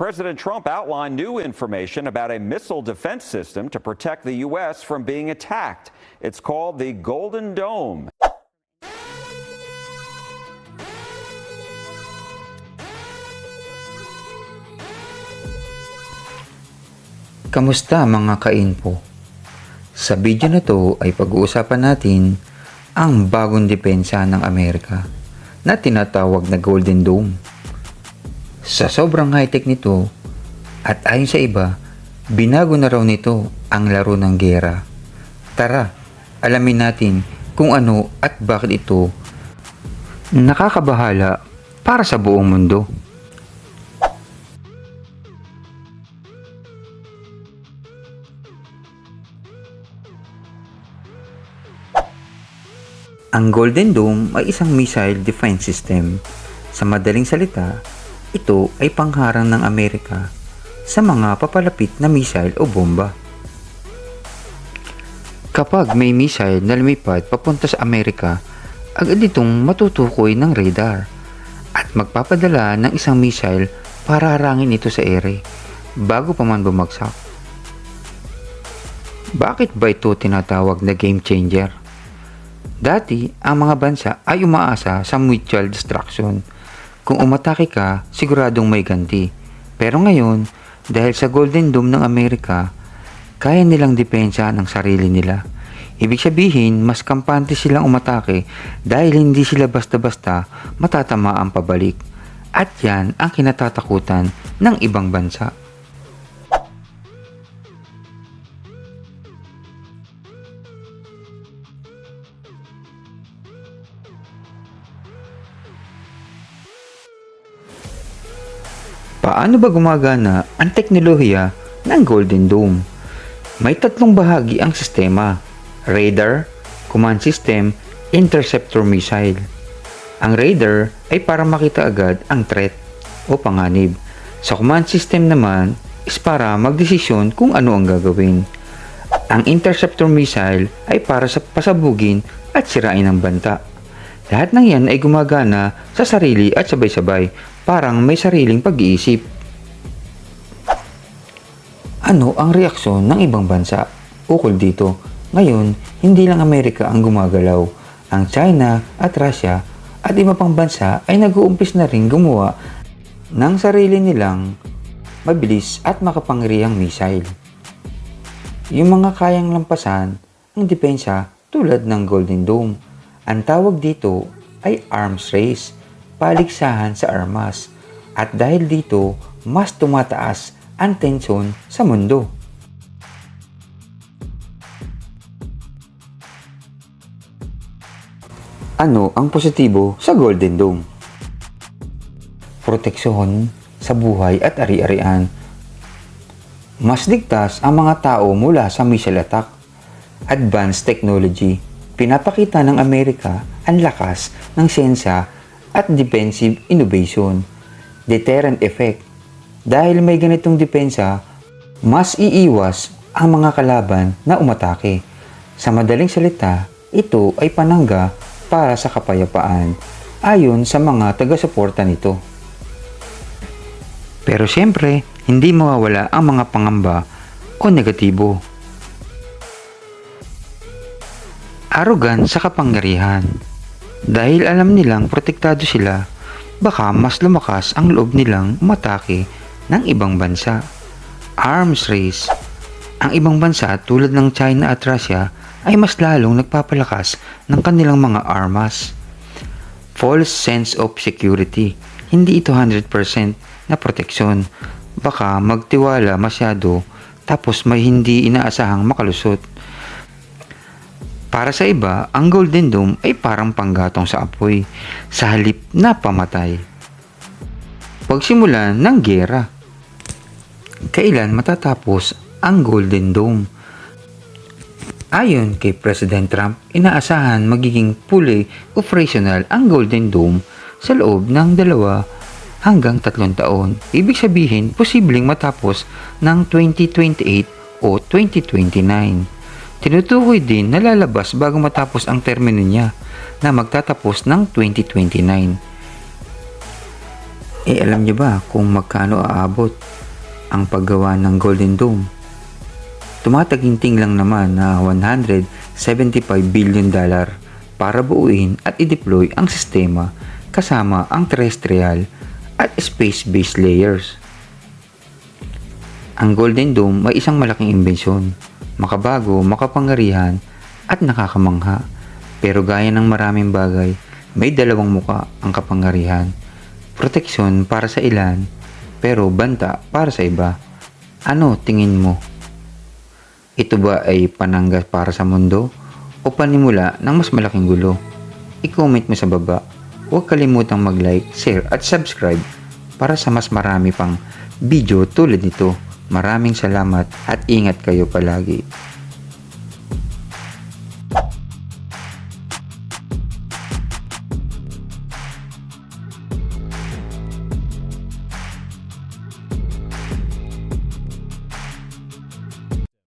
President Trump outlined new information about a missile defense system to protect the U.S. from being attacked. It's called the Golden Dome. Kamusta mga kainpo? Sa video na to ay pag-uusapan natin ang bagong depensa ng Amerika na tinatawag na Golden Dome. Sa sobrang high-tech nito at ayon sa iba, binago na raw nito ang laro ng gera. Tara, alamin natin kung ano at bakit ito nakakabahala para sa buong mundo. Ang Golden Dome ay isang missile defense system. Sa madaling salita, ito ay pangharang ng Amerika sa mga papalapit na missile o bomba. Kapag may missile na lumipad papunta sa Amerika, agad itong matutukoy ng radar at magpapadala ng isang missile para harangin ito sa ere bago pa man bumagsak. Bakit ba ito tinatawag na game changer? Dati, ang mga bansa ay umaasa sa mutual destruction. Kung umatake ka, siguradong may ganti. Pero ngayon, dahil sa Golden Dome ng Amerika, kaya nilang depensa ng sarili nila. Ibig sabihin, mas kampante silang umatake dahil hindi sila basta-basta matatama ang pabalik. At yan ang kinatatakutan ng ibang bansa. Paano ba gumagana ang teknolohiya ng Golden Dome? May tatlong bahagi ang sistema. Radar, Command System, Interceptor Missile. Ang radar ay para makita agad ang threat o panganib. Sa command system naman is para magdesisyon kung ano ang gagawin. Ang interceptor missile ay para sa pasabugin at sirain ang banta. Lahat ng yan ay gumagana sa sarili at sabay-sabay, parang may sariling pag-iisip. Ano ang reaksyon ng ibang bansa? Ukol dito, ngayon, hindi lang Amerika ang gumagalaw. Ang China at Russia at iba pang bansa ay nag-uumpis na rin gumawa ng sarili nilang mabilis at makapangyarihang missile. Yung mga kayang lampasan ang depensa tulad ng Golden Dome. Ang tawag dito ay arms race, paligsahan sa armas. At dahil dito, mas tumataas ang tensyon sa mundo. Ano ang positibo sa Golden Dome? Proteksyon sa buhay at ari-arian. Mas ligtas ang mga tao mula sa missile attack. Advanced technology. Pinapakita ng Amerika ang lakas ng siyensya at defensive innovation. Deterrent effect. Dahil may ganitong depensa, mas iiwas ang mga kalaban na umatake. Sa madaling salita, ito ay panangga para sa kapayapaan ayon sa mga taga-suporta nito. Pero siyempre, hindi mawawala ang mga pangamba o negatibo. Arogan sa kapangyarihan. Dahil alam nilang protektado sila, baka mas lumakas ang loob nilang umatake ng ibang bansa. Arms race. Ang ibang bansa tulad ng China at Russia ay mas lalong nagpapalakas ng kanilang mga armas. False sense of security. Hindi ito 100% na proteksyon. Baka magtiwala masyado tapos may hindi inaasahang makalusot. Para sa iba, ang Golden Dome ay parang panggatong sa apoy sa halip na pamatay. Pagsimulan ng gera. Kailan matatapos ang Golden Dome? Ayon kay President Trump, inaasahan magiging fully operational ang Golden Dome sa loob ng dalawa hanggang tatlong taon. Ibig sabihin, posibleng matapos ng 2028 o 2029. Tinutukoy din na lalabas bago matapos ang termino niya na magtatapos ng 2029. Eh alam niyo ba kung magkano aabot ang paggawa ng Golden Dome? Tumataginting lang naman na 175 billion dollar para buuin at i-deploy ang sistema kasama ang terrestrial at space-based layers. Ang Golden Dome may isang malaking imbensyon, makabago, makapangarihan at nakakamangha. Pero gaya ng maraming bagay, may dalawang muka ang kapangyarihan. Proteksyon para sa ilan, pero banta para sa iba. Ano tingin mo? Ito ba ay pananggas para sa mundo o panimula ng mas malaking gulo? I-comment mo sa baba. Huwag kalimutang mag-like, share at subscribe para sa mas marami pang video tulad nito. Maraming salamat at ingat kayo palagi.